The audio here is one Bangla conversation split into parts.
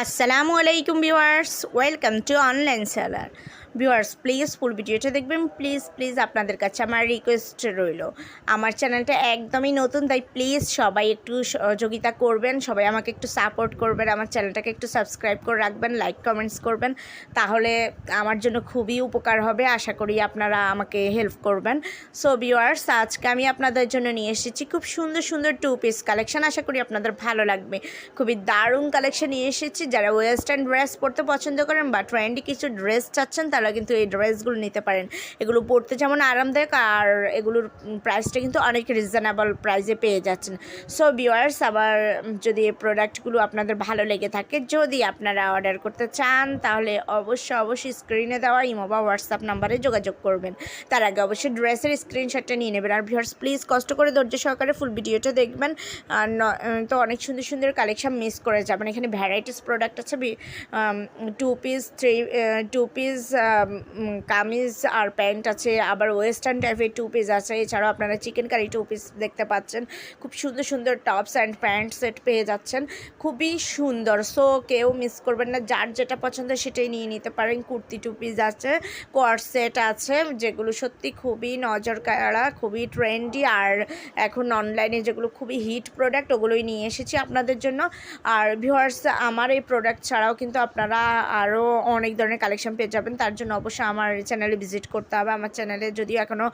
আসসালামু আলাইকুম viewers welcome to online seller viewers please full ভিডিওটা দেখবেন। প্লিজ প্লিজ আপনাদের কাছে আমার রিকোয়েস্ট রইল। আমার চ্যানেলটা একদমই নতুন, তাই প্লিজ সবাই একটু সহযোগিতা করবেন, সবাই আমাকে একটু সাপোর্ট করবেন, আমার চ্যানেলটাকে একটু সাবস্ক্রাইব করে রাখবেন লাইক কমেন্টস করবেন, তাহলে আমার জন্য খুবই উপকার হবে। আশা করি আপনারা আমাকে হেল্প করবেন। সো ভিউয়ার্স আজকে আমি আপনাদের জন্য নিয়ে এসেছি খুব সুন্দর সুন্দর টু পিস কালেকশন আশা করি আপনাদের ভালো লাগবে। খুবই দারুণ কালেকশন নিয়ে এসেছি। যারা ওয়েস্টার্ন ড্রেস পরতে পছন্দ করেন বা ট্রেন্ডি কিছু ড্রেস চাচ্ছেন কিন্তু এই ড্রেসগুলো নিতে পারেন। এগুলো পরতে যেমন আরামদায়ক আর এগুলোর প্রাইসটা কিন্তু অনেক রিজনেবল প্রাইসে পেয়ে যাচ্ছেন। সো ভিউয়ার্স আবার যদি এই প্রোডাক্টগুলো আপনাদের ভালো লেগে থাকে, যদি আপনারা অর্ডার করতে চান, তাহলে অবশ্যই অবশ্যই স্ক্রিনে দেওয়া ইমো বা হোয়াটসঅ্যাপ নাম্বারে যোগাযোগ করবেন। তার আগে অবশ্যই ড্রেসের স্ক্রিনশটটা নিয়ে নেবেন। আর ভিউয়ার্স প্লিজ কষ্ট করে ধৈর্য সহকারে ফুল ভিডিওটা দেখবেন। আর তো অনেক সুন্দর সুন্দর কালেকশন মিস করে যাবেন। এখানে ভ্যারাইটিস প্রোডাক্ট আছে two piece three two piece kameez আর প্যান্ট আছে, আবার ওয়েস্টার্ন টাইপের টু পিস আছে, এছাড়াও আপনারা চিকেন কারি টু পিস দেখতে পাচ্ছেন। খুব সুন্দর সুন্দর টপস অ্যান্ড প্যান্ট সেট পেয়ে যাচ্ছেন। খুবই সুন্দর। সো কেউ মিস করবেন না। যার যেটা পছন্দ সেটাই নিয়ে নিতে পারেন। কুর্তি টু পিস আছে কোয়ার সেট আছে, যেগুলো সত্যি খুবই নজর কাড়া খুবই ট্রেন্ডি আর এখন অনলাইনে যেগুলো খুবই হিট প্রোডাক্ট ওগুলোই নিয়ে এসেছি আপনাদের জন্য। আর ভিউয়ার্স আমার এই প্রোডাক্ট ছাড়াও কিন্তু আপনারা আরও অনেক ধরনের কালেকশন পেয়ে যাবেন। তার জন্য অবশ্যই আমার চ্যানেলে ভিজিট করতে হবে। আমার চ্যানেলে যদিও এখনও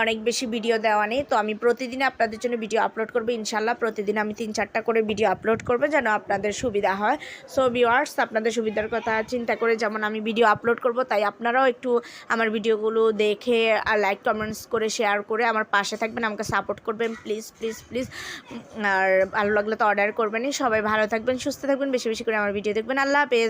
অনেক বেশি ভিডিও দেওয়া নেই, তো আমি প্রতিদিন আপনাদের জন্য ভিডিও আপলোড করব। ইনশাল্লাহ প্রতিদিন আমি তিন চারটা করে ভিডিও আপলোড করব যেন আপনাদের সুবিধা হয়। সো ভিউয়ার্স আপনাদের সুবিধার কথা চিন্তা করে যেমন আমি ভিডিও আপলোড করব, তাই আপনারাও একটু আমার ভিডিওগুলো দেখে আর লাইক কমেন্টস করে শেয়ার করে আমার পাশে থাকবেন, আমাকে সাপোর্ট করবেন। প্লিজ প্লিজ প্লিজ আর ভালো লাগলে তো অর্ডার করবেনই। সবাই ভালো থাকবেন, সুস্থ থাকবেন, বেশি বেশি করে আমার ভিডিও দেখবেন। আল্লাহ হাফেজ।